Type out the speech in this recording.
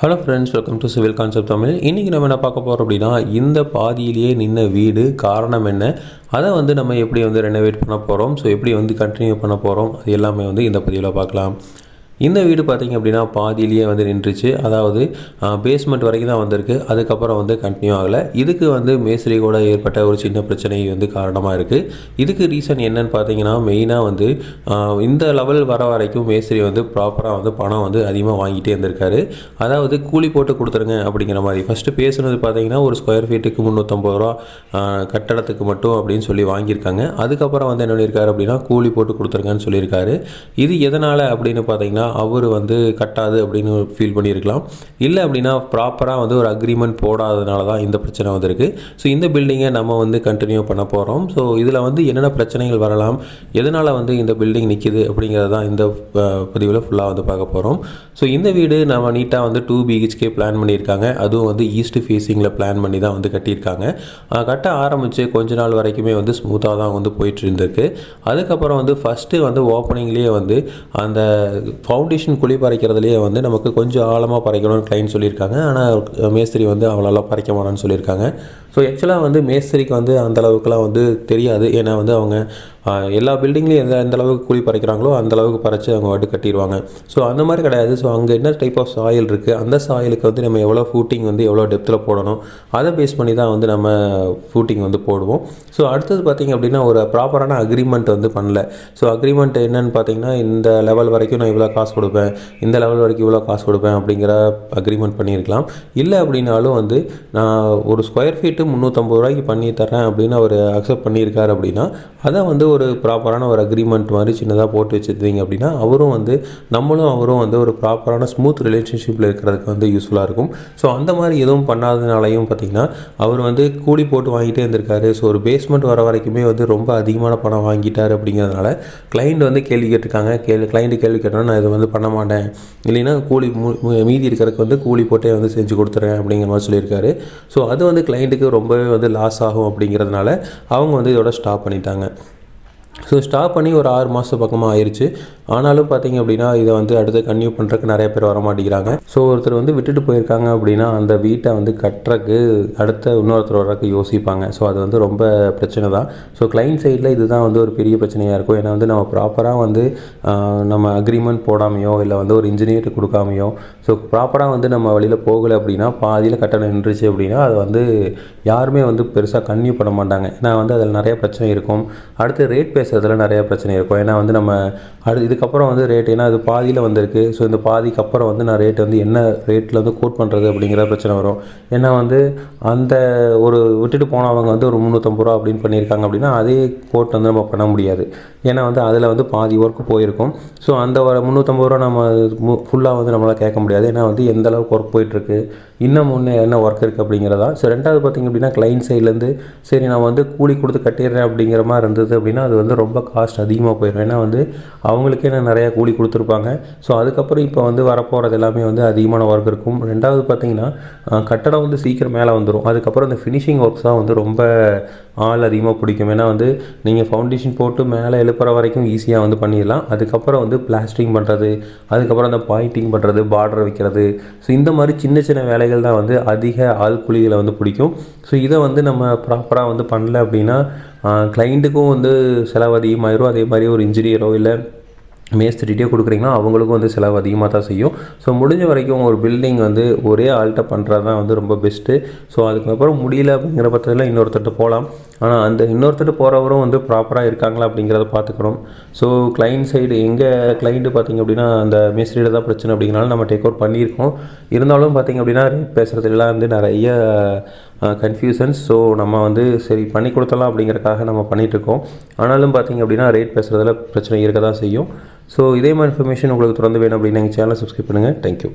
Hello friends welcome to civil concept Tamil இன்றைக்கி நம்ம என்ன பார்க்க போகிறோம் அப்படின்னா இந்த பாதியிலேயே நின்ன வீடு காரணம் என்ன? அதை வந்து நம்ம எப்படி வந்து ரெனோவேட் பண்ண போகிறோம் ஸோ எப்படி வந்து கண்டினியூ பண்ண போகிறோம் அது எல்லாமே வந்து இந்த பதிவில் பார்க்கலாம். இந்த வீடு பார்த்திங்க அப்படின்னா பாதியிலேயே வந்து நின்றுச்சு. அதாவது பேஸ்மெண்ட் வரைக்கும் தான் வந்திருக்கு. அதுக்கப்புறம் வந்து கண்டினியூ ஆகலை. இதுக்கு வந்து மேஸ்திரி கூட ஏற்பட்ட ஒரு சின்ன பிரச்சனை வந்து காரணமாக இருக்குது இதுக்கு ரீசன் என்னன்னு பார்த்தீங்கன்னா மெயினாக வந்து இந்த லெவல் வர வரைக்கும் மேஸ்திரி வந்து ப்ராப்பராக வந்து பணம் வந்து அதிகமாக வாங்கிட்டே இருந்திருக்காரு. அதாவது கூலி போட்டு கொடுத்துருங்க அப்படிங்கிற மாதிரி. ஃபஸ்ட்டு பேசுனது பார்த்தீங்கன்னா ஒரு ஸ்கொயர் ஃபீட்டுக்கு முந்நூற்றம்பது ரூபா கட்டடத்துக்கு மட்டும் அப்படின்னு சொல்லி வாங்கியிருக்காங்க. அதுக்கப்புறம் வந்து என்ன பண்ணியிருக்காரு அப்படின்னா கூலி போட்டு கொடுத்துருங்கன்னு சொல்லியிருக்காரு. இது எதனால் அப்படின்னு பார்த்தீங்கன்னா அவர் வந்து கட்டாது அப்படின்னு ஃபீல் பண்ணியிருக்கலாம். இல்லை அப்படின்னா ப்ராப்பராக வந்து ஒரு அக்ரிமெண்ட் போடாததுனால தான் இந்த பிரச்சனை வந்திருக்கு. ஸோ இந்த பில்டிங்கை நம்ம வந்து கண்டினியூ பண்ண போகிறோம் ஸோ இதில் வந்து என்னென்ன பிரச்சனைகள் வரலாம் எதனால் வந்து இந்த பில்டிங் நிற்கிது அப்படிங்கிறது தான் இந்த பதிவில் ஃபுல்லாக வந்து பார்க்க போகிறோம் ஸோ இந்த வீடு நம்ம நீட்டாக வந்து டூ பிஹெச்கே பிளான் பண்ணியிருக்காங்க. அதுவும் வந்து ஈஸ்ட் ஃபேஸிங்கில் பிளான் பண்ணி தான் வந்து கட்டியிருக்காங்க. கட்ட ஆரம்பித்து கொஞ்ச நாள் வரைக்குமே வந்து ஸ்மூத்தாக தான் வந்து போயிட்டு இருந்திருக்கு. அதுக்கப்புறம் வந்து ஃபஸ்ட்டு வந்து ஓப்பனிங்லேயே வந்து அந்த ஃபவுண்டேஷன் குழி பறைக்கிறதுலேயே வந்து நமக்கு கொஞ்சம் ஆழமாக பறைக்கணும்னு கிளைண்ட் சொல்லியிருக்காங்க. ஆனால் மேஸ்திரி வந்து அவ்வளோலாம் பறைக்க மாட்டான்னு சொல்லியிருக்காங்க. ஸோ ஆக்சுவலாக வந்து மேஸ்திரிக்கு வந்து அந்த அளவுக்குலாம் வந்து தெரியாது. ஏன்னா வந்து அவங்க எல்லா பில்டிங்லேயும் எந்த எந்த அளவுக்கு குழி பறைக்கிறாங்களோ அந்த அளவுக்கு பறைச்சி அவங்க வாட்டு கட்டிடுவாங்க ஸோ அந்த மாதிரி கிடையாது. ஸோ அங்கே என்ன டைப் ஆஃப் சாயில் இருக்குது அந்த சாயிலுக்கு வந்து நம்ம எவ்வளோ ஃபூட்டிங் வந்து எவ்வளோ டெப்த்தில் போடணும்? அதை பேஸ் பண்ணி தான் வந்து நம்ம ஃபூட்டிங் வந்து போடுவோம். ஸோ அடுத்தது பார்த்திங்க அப்படின்னா ஒரு ப்ராப்பரான அக்ரிமெண்ட் வந்து பண்ணல. ஸோ அக்ரிமெண்ட் என்னன்னு பார்த்தீங்கன்னா இந்த லெவல் வரைக்கும் நான் இவ்வளோ காசு கொடுப்பேன். இந்த லெவல் வரைக்கும் இவ்வளோ காசு கொடுப்பேன் அப்படிங்கிற அக்ரிமெண்ட் பண்ணியிருக்கலாம். இல்லை அப்படின்னாலும் வந்து நான் ஒரு ஸ்கொயர் ஃபீட்டு முந்நூற்றம்பது ரூபாய்க்கு பண்ணி தரேன் அப்படின்னு அவர் அக்செப்ட் பண்ணியிருக்காரு அப்படின்னா அதை வந்து ஒரு ப்ராப்பரான ஒரு அக்ரிமெண்ட் மாதிரி சின்னதாக போட்டு வச்சுருந்தீங்க அப்படின்னா அவரும் வந்து நம்மளும் அவரும் வந்து ஒரு ப்ராப்பரான ஸ்மூத் ரிலேஷன்ஷிப்பில் இருக்கிறதுக்கு வந்து யூஸ்ஃபுல்லாக இருக்கும். ஸோ அந்த மாதிரி எதுவும் பண்ணாதனாலையும் பார்த்தீங்கன்னா அவர் வந்து கூலி போட்டு வாங்கிட்டே இருந்திருக்காரு. ஸோ ஒரு பேஸ்மெண்ட் வர வரைக்குமே வந்து ரொம்ப அதிகமான பணம் வாங்கிட்டார் அப்படிங்கிறதுனால கிளைண்ட் வந்து கேள்வி கேட்டிருக்காங்க. கேள்வி கிளைண்ட் கேள்வி கேட்டோன்னா நான் இதை வந்து பண்ண மாட்டேன். இல்லைன்னா கூலி மீதி இருக்கிறதுக்கு வந்து கூலி போட்டே வந்து செஞ்சு கொடுத்துறேன் அப்படிங்கிற மாதிரி சொல்லியிருக்காரு. ஸோ அது வந்து கிளைண்ட்டுக்கு ரொம்பவே வந்து லாஸ் ஆகும் அப்படிங்கிறதுனால அவங்க வந்து இதோட ஸ்டாப் பண்ணிட்டாங்க. ஸோ ஸ்டாப் பண்ணி ஒரு ஆறு மாதம் பக்கமாக ஆயிடுச்சு ஆனாலும் பார்த்தீங்க அப்படின்னா இதை வந்து அடுத்து கன்யூ பண்ணுறக்கு நிறைய பேர் வர மாட்டேங்கிறாங்க. ஸோ ஒருத்தர் வந்து விட்டுட்டு போயிருக்காங்க அப்படின்னா அந்த வீட்டை வந்து கட்டுறக்கு அடுத்த இன்னொருத்தர் வர்றதுக்கு யோசிப்பாங்க. ஸோ அது வந்து ரொம்ப பிரச்சனை தான். ஸோ கிளைண்ட் சைடில் இதுதான் வந்து ஒரு பெரிய பிரச்சனையாக இருக்கும். ஏன்னா வந்து நம்ம ப்ராப்பராக வந்து நம்ம அக்ரிமெண்ட் போடாமையோ இல்லை வந்து ஒரு இன்ஜினியர் கொடுக்காமையோ ஸோ ப்ராப்பராக வந்து நம்ம வழியில் போகலை அப்படின்னா பாதியில் கட்டணம் நின்றுச்சு அப்படின்னா அது வந்து யாருமே வந்து பெருசாக கன்யூ பண்ண மாட்டாங்க. ஏன்னா வந்து அதில் நிறைய பிரச்சனை இருக்கும். அடுத்து ரேட் பேசுறதுல நிறைய பிரச்சனை இருக்கும். ஏன்னா வந்து நம்ம அடு இதுக்கப்புறம் வந்து ரேட் ஏன்னா அது பாதியில் வந்திருக்கு. ஸோ இந்த பாதிக்கு அப்புறம் வந்து நான் ரேட் வந்து என்ன ரேட்டில் வந்து கோட் பண்ணுறது அப்படிங்கிற பிரச்சனை வரும். ஏன்னா வந்து அந்த ஒரு விட்டுட்டு போனவங்க வந்து ஒரு முந்நூற்றம்பது ரூபா அப்படின்னு பண்ணியிருக்காங்க அப்படின்னா அதே கோட் வந்து நம்ம பண்ண முடியாது. ஏன்னா வந்து அதில் வந்து பாதி ஒர்க்கு போயிருக்கும். ஸோ அந்த ஒரு முந்நூற்றம்பது ரூபா நம்ம ஃபுல்லாக வந்து நம்மளால் கேட்க முடியாது. ஏன்னா வந்து எந்த அளவுக்கு ஒர்க் போயிட்டுருக்கு இன்னும் முன்னே என்ன ஒர்க் இருக்குது அப்படிங்கிறதா. ஸோ ரெண்டாவது பார்த்திங்க அப்படின்னா கிளைண்ட் சைட்லேருந்து சரி நான் வந்து கூலி கொடுத்து கட்டிடுறேன் அப்படிங்கிற மாதிரி இருந்தது அப்படின்னா அது வந்து ரொம்ப காஸ்ட் அதிகமாக போயிடும் ஏன்னா வந்து அவங்களுக்கே நான் நிறையா கூலி கொடுத்துருப்பாங்க. ஸோ அதுக்கப்புறம் இப்போ வந்து வரப்போகிறது எல்லாமே வந்து அதிகமான ஒர்க் இருக்கும். ரெண்டாவது பார்த்திங்கன்னா கட்டடம் வந்து சீக்கிரம் மேலே வந்துடும் அதுக்கப்புறம் இந்த ஃபினிஷிங் ஒர்க்ஸ் தான் வந்து ரொம்ப ஆள் அதிகமாக பிடிக்கும். ஏன்னா வந்து நீங்கள் ஃபவுண்டேஷன் போட்டு மேலே எழுப்புற வரைக்கும் ஈஸியாக வந்து பண்ணிடலாம். அதுக்கப்புறம் வந்து பிளாஸ்டிங் பண்ணுறது அதுக்கப்புறம் அந்த பாயிண்டிங் பண்ணுறது பார்டர் வைக்கிறது. ஸோ இந்த மாதிரி சின்ன சின்ன வேலைகள் தான் வந்து அதிக ஆள் கூலிகளை வந்து பிடிக்கும். ஸோ இதை வந்து நம்ம ப்ராப்பராக வந்து பண்ணல அப்படின்னா கிளைண்ட்டுக்கும் வந்து செலவு அதிகமாயிரும் அதே மாதிரி ஒரு இன்ஜினியரோ இல்லை மேஸ்திரிட்டே கொடுக்குறீங்கன்னா அவங்களுக்கும் வந்து செலவு அதிகமாக தான் செய்யும். ஸோ முடிஞ்ச வரைக்கும் ஒரு பில்டிங் வந்து ஒரே ஆள்கிட்ட பண்ணுறது தான் வந்து ரொம்ப பெஸ்ட்டு ஸோ அதுக்கப்புறம் முடியல அப்படிங்கிற பட்சத்தில் இன்னொருத்தர்கிட்ட போகலாம் ஆனால் அந்த இன்னொருத்தர் போகிறவரும் வந்து ப்ராப்பராக இருக்காங்களா அப்படிங்கிறத பார்த்துக்கணும். ஸோ கிளைண்ட் சைடு எங்கள் கிளைண்ட்டு பார்த்திங்க அப்படின்னா அந்த மேஸ்திரியில் தான் பிரச்சனை அப்படிங்கிறனால நம்ம டேக் அவுட் பண்ணியிருக்கோம். இருந்தாலும் பார்த்திங்க அப்படின்னா ரேட் பேசுகிறதுலாம் வந்து நிறைய கன்ஃபியூஷன்ஸ் ஸோ நம்ம வந்து சரி பண்ணி கொடுத்தலாம் அப்படிங்கிறக்காக நம்ம பண்ணிகிட்ருக்கோம் ஆனாலும் பார்த்திங்க அப்படின்னா ரேட் பேசுகிறதுல பிரச்சனை இருக்க தான் செய்யும். ஸோ இதே மாதிரி இன்ஃபர்மேஷன் உங்களுக்கு தொடர்ந்து வேணும் அப்படின்னு எங்கள் சேனலை சப்ஸ்கிரைப் பண்ணுங்கள் தேங்க்யூ